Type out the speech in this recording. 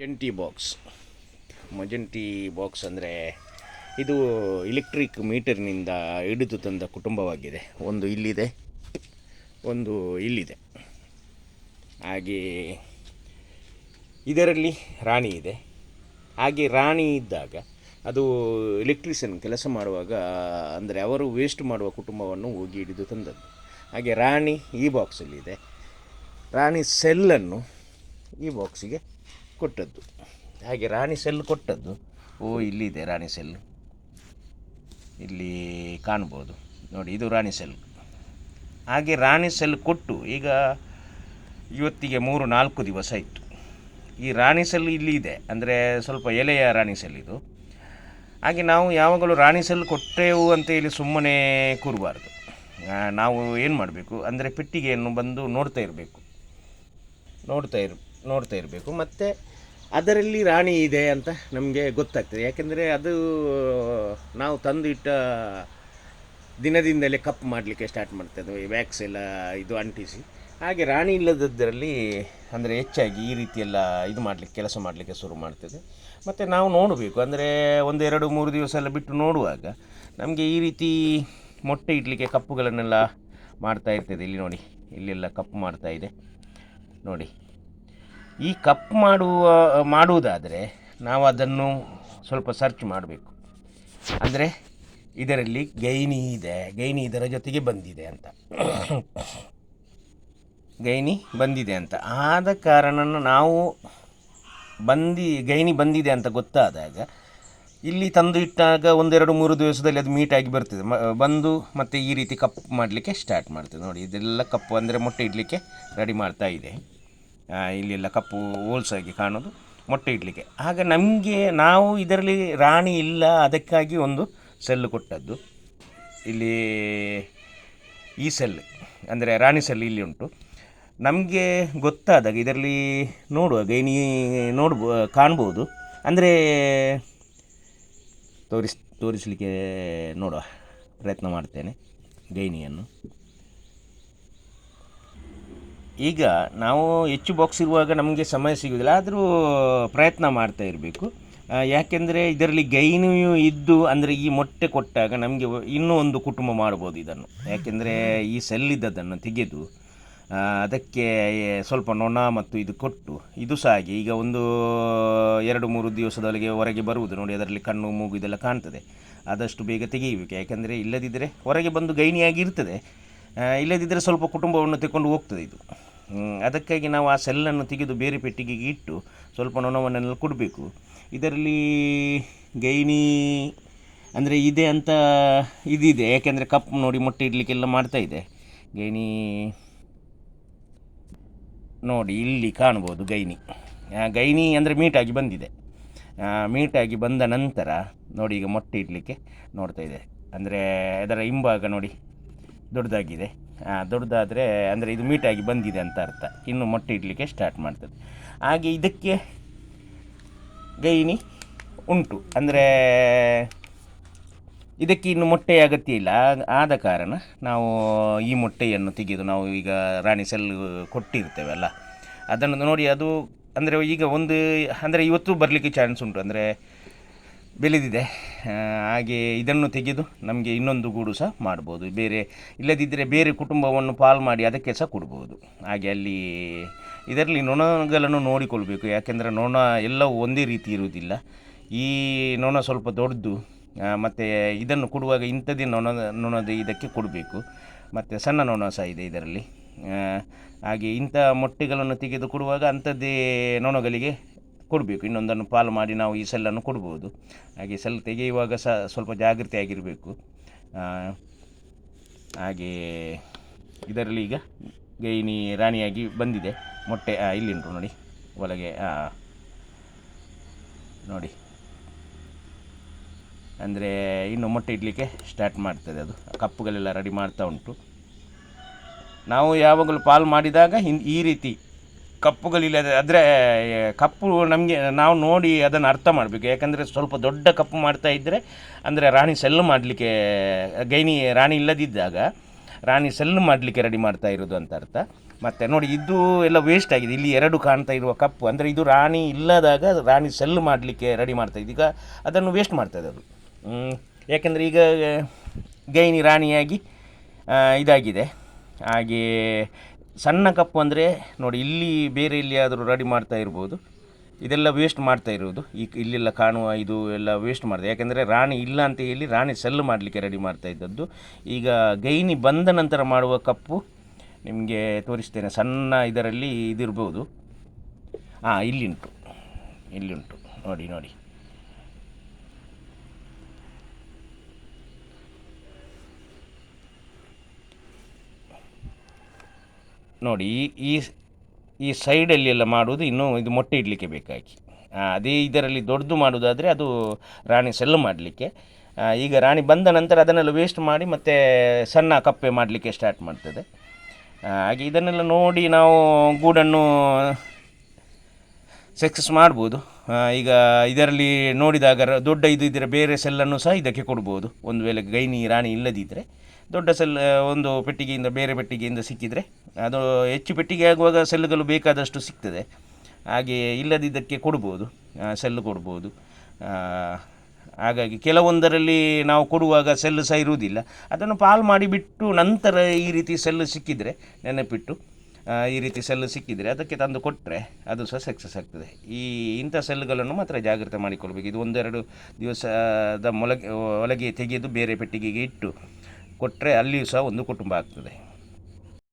ಮಜೆಂಟಿ box. ಮಜೆಂಟಿ box ಅಂದರೆ ಇದು electric ಮೀಟರ್ನಿಂದ ಹಿಡಿದು ತಂದ ಕುಟುಂಬವಾಗಿದೆ. ಒಂದು ಇಲ್ಲಿದೆ ಒಂದು ಇಲ್ಲಿದೆ. ಹಾಗೆ ಇದರಲ್ಲಿ ರಾಣಿ ಇದೆ. ಹಾಗೆ ರಾಣಿ ಇದ್ದಾಗ ಅದು ಎಲೆಕ್ಟ್ರಿಷಿಯನ್ ಕೆಲಸ ಮಾಡುವಾಗ, ಅಂದರೆ ಅವರು ವೇಸ್ಟ್ ಮಾಡುವ ಕುಟುಂಬವನ್ನು ಹೋಗಿ ಹಿಡಿದು ತಂದದ್ದು. ಹಾಗೆ ರಾಣಿ ಈ ಬಾಕ್ಸಲ್ಲಿದೆ ರಾಣಿ ಸೆಲ್ಲನ್ನು ಈ ಬಾಕ್ಸಿಗೆ ಕೊಟ್ಟದ್ದು. ಹಾಗೆ ರಾಣಿ ಸೆಲ್ ಕೊಟ್ಟದ್ದು. ಓ, ಇಲ್ಲಿದೆ ರಾಣಿ ಸೆಲ್. ಇಲ್ಲಿ ಕಾಣ್ಬೋದು. ನೋಡಿ, ಇದು ರಾಣಿ ಸೆಲ್. ಹಾಗೆ ರಾಣಿ ಸೆಲ್ ಕೊಟ್ಟು, ಈಗ ಇವತ್ತಿಗೆ ಮೂರು, ನಾಲ್ಕು ದಿವಸ ಇತ್ತು ಈ ರಾಣಿ ಸೆಲ್ ಇಲ್ಲಿ ಇದೆ. ಅಂದರೆ ಸ್ವಲ್ಪ ಎಲೆಯ ರಾಣಿ ಸೆಲ್ ಇದು. ಹಾಗೆ ನಾವು ಯಾವಾಗಲೂ ರಾಣಿ ಸೆಲ್ ಕೊಟ್ಟೆವು ಅಂತ ಹೇಳಿ ಸುಮ್ಮನೆ ಕೂರಬಾರ್ದು. ನಾವು ಏನು ಮಾಡಬೇಕು? ಅಂದರೆ ಪೆಟ್ಟಿಗೆಯನ್ನು ಬಂದು ನೋಡ್ತಾ ಇರಬೇಕು. ನೋಡ್ತಾ ಇರ್, ನೋಡ್ತಾ ಇರಬೇಕು. ಮತ್ತು ಅದರಲ್ಲಿ ರಾಣಿ ಇದೆ ಅಂತ ನಮಗೆ ಗೊತ್ತಾಗ್ತದೆ. ಯಾಕೆಂದರೆ ಅದು, ನಾವು ತಂದು ಇಟ್ಟ ದಿನದಿಂದಲೇ ಕಪ್ ಮಾಡಲಿಕ್ಕೆ ಸ್ಟಾರ್ಟ್ ಮಾಡ್ತದೆ. ವ್ಯಾಕ್ಸ್ ಎಲ್ಲ ಇದು ಅಂಟಿಸಿ. ಹಾಗೆ ರಾಣಿ ಇಲ್ಲದದ್ದರಲ್ಲಿ ಅಂದರೆ ಹೆಚ್ಚಾಗಿ ಈ ರೀತಿಯೆಲ್ಲ ಇದು ಮಾಡಲಿಕ್ಕೆ, ಕೆಲಸ ಮಾಡಲಿಕ್ಕೆ ಶುರು ಮಾಡ್ತದೆ. ಮತ್ತು ನಾವು ನೋಡಬೇಕು. ಅಂದರೆ ಒಂದೆರಡು ಮೂರು ದಿವಸ ಎಲ್ಲ ಬಿಟ್ಟು ನೋಡುವಾಗ ನಮಗೆ ಈ ರೀತಿ ಮೊಟ್ಟೆ ಇಡಲಿಕ್ಕೆ ಕಪ್ಪುಗಳನ್ನೆಲ್ಲ ಮಾಡ್ತಾ ಇರ್ತದೆ. ಇಲ್ಲಿ ನೋಡಿ, ಇಲ್ಲೆಲ್ಲ ಕಪ್ಪು ಮಾಡ್ತಾ ಇದೆ. ನೋಡಿ. ಈ ಕಪ್ ಮಾಡುವ, ಮಾಡುವುದಾದರೆ ನಾವು ಅದನ್ನು ಸ್ವಲ್ಪ ಸರ್ಚ್ ಮಾಡಬೇಕು. ಅಂದರೆ ಇದರಲ್ಲಿ ಗೈನಿ ಇದೆ. ಗೈನಿ ಇದರ ಜೊತೆಗೆ ಬಂದಿದೆ ಅಂತ. ಗೈನಿ ಬಂದಿದೆ ಅಂತ. ಆದ ಕಾರಣ ನಾವು ಬಂದಿ, ಗೈನಿ ಬಂದಿದೆ ಅಂತ ಗೊತ್ತಾದಾಗ ಇಲ್ಲಿ ತಂದು ಇಟ್ಟಾಗ ಒಂದೆರಡು ಮೂರು ದಿವಸದಲ್ಲಿ ಅದು ಮೀಟಾಗಿ ಬರ್ತದೆ. ಬಂದು ಮತ್ತು ಈ ರೀತಿ ಕಪ್ ಮಾಡಲಿಕ್ಕೆ ಸ್ಟಾರ್ಟ್ ಮಾಡ್ತದೆ. ನೋಡಿ, ಇದೆಲ್ಲ ಕಪ್ಪು ಅಂದರೆ ಮೊಟ್ಟೆ ಇಡಲಿಕ್ಕೆ ರೆಡಿ ಮಾಡ್ತಾ ಇದೆ. ಇಲ್ಲೆಲ್ಲ ಕಪ್ಪು ಹೋಲ್ಸಾಗಿ ಕಾಣೋದು, ಮೊಟ್ಟೆ ಇಡಲಿಕ್ಕೆ. ಆಗ ನಮಗೆ ನಾವು ಇದರಲ್ಲಿ ರಾಣಿ ಇಲ್ಲ, ಅದಕ್ಕಾಗಿ ಒಂದು ಸೆಲ್ಲು ಕೊಟ್ಟದ್ದು. ಇಲ್ಲಿ ಈ ಸೆಲ್, ಅಂದರೆ ರಾಣಿ ಸೆಲ್ ಇಲ್ಲಿ ಉಂಟು. ನಮಗೆ ಗೊತ್ತಾದಾಗ ಇದರಲ್ಲಿ ನೋಡುವಾಗ ಗೈನಿ ನೋಡ್ಬೋ, ಕಾಣ್ಬೋದು. ಅಂದರೆ ತೋರಿಸ್, ತೋರಿಸಲಿಕ್ಕೆ ನೋಡುವ ಪ್ರಯತ್ನ ಮಾಡ್ತೇನೆ ಗೈನಿಯನ್ನು. ಈಗ ನಾವು ಹೆಚ್ಚು ಬಾಕ್ಸ್ ಇರುವಾಗ ನಮಗೆ ಸಮಯ ಸಿಗುವುದಿಲ್ಲ, ಆದರೂ ಪ್ರಯತ್ನ ಮಾಡ್ತಾ ಇರಬೇಕು. ಯಾಕೆಂದರೆ ಇದರಲ್ಲಿ ಗೈನಿಯು ಇದ್ದು, ಅಂದರೆ ಈ ಮೊಟ್ಟೆ ಕೊಟ್ಟಾಗ ನಮಗೆ ಇನ್ನೂ ಒಂದು ಕುಟುಂಬ ಮಾಡ್ಬೋದು ಇದನ್ನು. ಯಾಕೆಂದರೆ ಈ ಸೆಲ್ಲಿದ್ದದನ್ನು ತೆಗೆದು ಅದಕ್ಕೆ ಸ್ವಲ್ಪ ನೊಣ ಮತ್ತು ಇದು ಕೊಟ್ಟು, ಇದು ಸಹ ಹಾಗೆ. ಈಗ ಒಂದು ಎರಡು ಮೂರು ದಿವಸದೊಳಗೆ ಹೊರಗೆ ಬರುವುದು, ನೋಡಿ ಅದರಲ್ಲಿ ಕಣ್ಣು, ಮೂಗು ಇದೆಲ್ಲ ಕಾಣ್ತದೆ. ಆದಷ್ಟು ಬೇಗ ತೆಗೆಯಬೇಕು. ಯಾಕೆಂದರೆ ಇಲ್ಲದಿದ್ದರೆ ಹೊರಗೆ ಬಂದು ಗೈನಿಯಾಗಿರ್ತದೆ ಇಲ್ಲದಿದ್ದರೆ ಸ್ವಲ್ಪ ಕುಟುಂಬವನ್ನು ತೆಕೊಂಡು ಹೋಗ್ತದೆ ಇದು. ಅದಕ್ಕಾಗಿ ನಾವು ಆ ಸೆಲ್ಲನ್ನು ತೆಗೆದು ಬೇರೆ ಪೆಟ್ಟಿಗೆಗೆ ಇಟ್ಟು ಸ್ವಲ್ಪ ನೊಣವನ್ನೆಲ್ಲ ಕೊಡಬೇಕು. ಇದರಲ್ಲಿ ಗೈನಿ ಅಂದರೆ ಇದೆ ಅಂತ ಇದಿದೆ, ಯಾಕೆಂದರೆ ಕಪ್ ನೋಡಿ ಮೊಟ್ಟೆ ಇಡಲಿಕ್ಕೆಲ್ಲ ಮಾಡ್ತಾ ಇದೆ. ಗೈನಿ ನೋಡಿ, ಇಲ್ಲಿ ಕಾಣ್ಬೋದು ಗೈನಿ. ಗೈನಿ ಅಂದರೆ ಮೀಟಾಗಿ ಬಂದಿದೆ. ಮೀಟಾಗಿ ಬಂದ ನಂತರ ನೋಡಿ ಈಗ ಮೊಟ್ಟೆ ಇಡಲಿಕ್ಕೆ ನೋಡ್ತಾ ಇದೆ. ಅಂದರೆ ಅದರ ಹಿಂಭಾಗ ನೋಡಿ ದೊಡ್ಡದಾಗಿದೆ. ದೊಡ್ಡದಾದರೆ ಅಂದರೆ ಇದು ಮೀಟಾಗಿ ಬಂದಿದೆ ಅಂತ ಅರ್ಥ. ಇನ್ನು ಮೊಟ್ಟೆ ಇಡಲಿಕ್ಕೆ ಸ್ಟಾರ್ಟ್ ಮಾಡ್ತದೆ. ಹಾಗೆ ಇದಕ್ಕೆ ಗೈನಿ ಉಂಟು. ಅಂದರೆ ಇದಕ್ಕೆ ಇನ್ನು ಮೊಟ್ಟೆಯ ಅಗತ್ಯ ಇಲ್ಲ. ಆದ ಕಾರಣ ನಾವು ಈ ಮೊಟ್ಟೆಯನ್ನು ತೆಗೆದು ನಾವು ಈಗ ರಾಣಿ ಸೆಲ್ ಕೊಟ್ಟಿರ್ತೇವಲ್ಲ ಅದನ್ನು ನೋಡಿ ಅದು ಅಂದರೆ ಈಗ ಒಂದು ಅಂದರೆ ಇವತ್ತು ಬರಲಿಕ್ಕೆ ಚಾನ್ಸ್ ಉಂಟು. ಅಂದರೆ ಬೆಳೆದಿದೆ. ಹಾಗೆ ಇದನ್ನು ತೆಗೆದು ನಮಗೆ ಇನ್ನೊಂದು ಗೂಡು ಸಹ ಮಾಡ್ಬೋದು. ಬೇರೆ ಇಲ್ಲದಿದ್ದರೆ ಬೇರೆ ಕುಟುಂಬವನ್ನು ಪಾಲ್ ಮಾಡಿ ಅದಕ್ಕೆ ಸಹ ಕೊಡ್ಬೋದು. ಹಾಗೆ ಅಲ್ಲಿ ಇದರಲ್ಲಿ ನೊಣಗಳನ್ನು ನೋಡಿಕೊಳ್ಬೇಕು. ಯಾಕೆಂದರೆ ನೊಣ ಎಲ್ಲವೂ ಒಂದೇ ರೀತಿ ಇರುವುದಿಲ್ಲ. ಈ ನೊಣ ಸ್ವಲ್ಪ ದೊಡ್ಡದು ಮತ್ತು ಇದನ್ನು ಕೊಡುವಾಗ ಇಂಥದ್ದೇ ನೊಣ, ನೊಣದ ಇದಕ್ಕೆ ಕೊಡಬೇಕು. ಮತ್ತು ಸಣ್ಣ ನೊಣ ಸಹ ಇದೆ ಇದರಲ್ಲಿ. ಹಾಗೆ ಇಂಥ ಮೊಟ್ಟೆಗಳನ್ನು ತೆಗೆದು ಕೊಡುವಾಗ ಅಂಥದ್ದೇ ನೊಣಗಳಿಗೆ ಕೊಡಬೇಕು. ಇನ್ನೊಂದನ್ನು ಪಾಲು ಮಾಡಿ ನಾವು ಈ ಸೆಲ್ಲನ್ನು ಕೊಡ್ಬೋದು. ಹಾಗೆ ಸೆಲ್ ತೆಗೆಯುವಾಗ ಸಹ ಸ್ವಲ್ಪ ಜಾಗೃತಿಯಾಗಿರಬೇಕು. ಹಾಗೆ ಇದರಲ್ಲಿ ಈಗ ಗೈನಿ ರಾಣಿಯಾಗಿ ಬಂದಿದೆ. ಮೊಟ್ಟೆ ಆ, ಇಲ್ಲಿ ಉಂಟು ನೋಡಿ. ಒಳಗೆ ನೋಡಿ. ಅಂದರೆ ಇನ್ನು ಮೊಟ್ಟೆ ಇಡಲಿಕ್ಕೆ ಸ್ಟಾರ್ಟ್ ಮಾಡ್ತದೆ ಅದು. ಕಪ್ಪುಗಳೆಲ್ಲ ರೆಡಿ ಮಾಡ್ತಾ ಉಂಟು. ನಾವು ಯಾವಾಗಲೂ ಪಾಲು ಮಾಡಿದಾಗ ಈ ರೀತಿ ಕಪ್ಪುಗಳಿಲ್ಲದೆ ಆದರೆ ಕಪ್ಪು ನಮಗೆ ನಾವು ನೋಡಿ ಅದನ್ನು ಅರ್ಥ ಮಾಡಬೇಕು. ಯಾಕಂದರೆ ಸ್ವಲ್ಪ ದೊಡ್ಡ ಕಪ್ಪು ಮಾಡ್ತಾ ಇದ್ದರೆ ಅಂದರೆ ರಾಣಿ ಸೆಲ್ ಮಾಡಲಿಕ್ಕೆ, ಗೈನಿ ರಾಣಿ ಇಲ್ಲದಿದ್ದಾಗ ರಾಣಿ ಸೆಲ್ ಮಾಡಲಿಕ್ಕೆ ರೆಡಿ ಮಾಡ್ತಾ ಇರೋದು ಅಂತ ಅರ್ಥ. ಮತ್ತು ನೋಡಿ, ಇದು ಎಲ್ಲ ವೇಸ್ಟ್ ಆಗಿದೆ. ಇಲ್ಲಿ ಎರಡು ಕಾಣ್ತಾ ಇರುವ ಕಪ್ಪು. ಅಂದರೆ ಇದು ರಾಣಿ ಇಲ್ಲದಾಗ ರಾಣಿ ಸೆಲ್ ಮಾಡಲಿಕ್ಕೆ ರೆಡಿ ಮಾಡ್ತಾ ಇದ್ದೀಗ ಅದನ್ನು ವೇಸ್ಟ್ ಮಾಡ್ತಾಯಿದ್ದರು ಅದು. ಯಾಕೆಂದರೆ ಈಗ, ಗೈನಿ ರಾಣಿಯಾಗಿ ಇದಾಗಿದೆ. ಹಾಗೆ ಸಣ್ಣ ಕಪ್ಪು ಅಂದರೆ ನೋಡಿ, ಇಲ್ಲಿ ಬೇರೆ ಇಲ್ಲಿ ಆದರೂ ರೆಡಿ ಮಾಡ್ತಾ ಇರ್ಬೋದು. ಇದೆಲ್ಲ ವೇಸ್ಟ್ ಮಾಡ್ತಾ ಇರೋದು. ಈ ಇಲ್ಲೆಲ್ಲ ಕಾಣುವ ಇದು ಎಲ್ಲ ವೇಸ್ಟ್ ಮಾಡಿದೆ ಯಾಕೆಂದರೆ ರಾಣಿ ಇಲ್ಲ ಅಂತ ಹೇಳಿ ರಾಣಿ ಸೆಲ್ ಮಾಡಲಿಕ್ಕೆ ರೆಡಿ ಮಾಡ್ತಾ ಇದ್ದದ್ದು. ಈಗ ಗೈನಿ ಬಂದ ನಂತರ ಮಾಡುವ ಕಪ್ಪು ನಿಮಗೆ ತೋರಿಸ್ತೇನೆ. ಸಣ್ಣ ಇದರಲ್ಲಿ ಇದಿರ್ಬೋದು. ಹಾಂ ಇಲ್ಲಿಂಟು. ಇಲ್ಲಿಂಟು. ನೋಡಿ ನೋಡಿ. ನೋಡಿ, ಈ- ಈ ಈ ಸೈಡಲ್ಲಿ ಎಲ್ಲ ಮಾಡುವುದು ಇನ್ನೂ ಇದು ಮೊಟ್ಟೆ ಇಡಲಿಕ್ಕೆ ಬೇಕಾಗಿ ಅದೇ ಇದರಲ್ಲಿ ದೊಡ್ಡದು ಮಾಡೋದಾದರೆ ಅದು ರಾಣಿ ಸೆಲ್ ಮಾಡಲಿಕ್ಕೆ. ಈಗ ರಾಣಿ ಬಂದ ನಂತರ ಅದನ್ನೆಲ್ಲ ವೇಸ್ಟ್ ಮಾಡಿ ಮತ್ತೆ ಸಣ್ಣ ಕಪ್ಪೆ ಮಾಡಲಿಕ್ಕೆ ಸ್ಟಾರ್ಟ್ ಮಾಡ್ತದೆ. ಹಾಗೆ ಇದನ್ನೆಲ್ಲ ನೋಡಿ ನಾವು ಗೂಡನ್ನು ಸಕ್ಸಸ್ ಮಾಡ್ಬೋದು. ಈಗ ಇದರಲ್ಲಿ ನೋಡಿದಾಗ ದೊಡ್ಡ ಇದು ಇದ್ದರೆ ಬೇರೆ ಸೆಲ್ಲನ್ನು ಸಹ ಇದಕ್ಕೆ ಕೊಡ್ಬೋದು. ಒಂದು ವೇಳೆ ಗೈನಿ, ರಾಣಿ ಇಲ್ಲದಿದ್ದರೆ ದೊಡ್ಡ ಸೆಲ್ ಒಂದು ಪೆಟ್ಟಿಗೆಯಿಂದ, ಬೇರೆ ಪೆಟ್ಟಿಗೆಯಿಂದ ಸಿಕ್ಕಿದರೆ, ಅದು ಹೆಚ್ಚು ಪೆಟ್ಟಿಗೆ ಆಗುವಾಗ ಸೆಲ್ಲುಗಳು ಬೇಕಾದಷ್ಟು ಸಿಗ್ತದೆ. ಹಾಗೆ ಇಲ್ಲದಿದ್ದಕ್ಕೆ ಕೊಡ್ಬೋದು ಸೆಲ್ಲು ಕೊಡ್ಬೋದು. ಹಾಗಾಗಿ ಕೆಲವೊಂದರಲ್ಲಿ ನಾವು ಕೊಡುವಾಗ ಸೆಲ್ಲು ಸಹ ಇರುವುದಿಲ್ಲ. ಅದನ್ನು ಪಾಲ್ ಮಾಡಿಬಿಟ್ಟು ನಂತರ ಈ ರೀತಿ ಸೆಲ್ಲು ಸಿಕ್ಕಿದರೆ, ನೆನಪಿಟ್ಟು ಈ ರೀತಿ ಸೆಲ್ಲು ಸಿಕ್ಕಿದರೆ ಅದಕ್ಕೆ ತಂದು ಕೊಟ್ಟರೆ ಅದು ಸಹ ಸಕ್ಸಸ್ ಆಗ್ತದೆ. ಈ ಇಂಥ ಸೆಲ್ಗಳನ್ನು ಮಾತ್ರ ಜಾಗ್ರತೆ ಮಾಡಿಕೊಳ್ಬೇಕು. ಇದು ಒಂದೆರಡು ದಿವಸದ ಮೊಳಗೆ ಒಳಗೆ ತೆಗೆದು ಬೇರೆ ಪೆಟ್ಟಿಗೆಗೆ ಇಟ್ಟು ಕೊಟ್ಟರೆ ಅಲ್ಲಿಯೂ ಸಹ ಒಂದು ಕುಟುಂಬ ಆಗ್ತದೆ.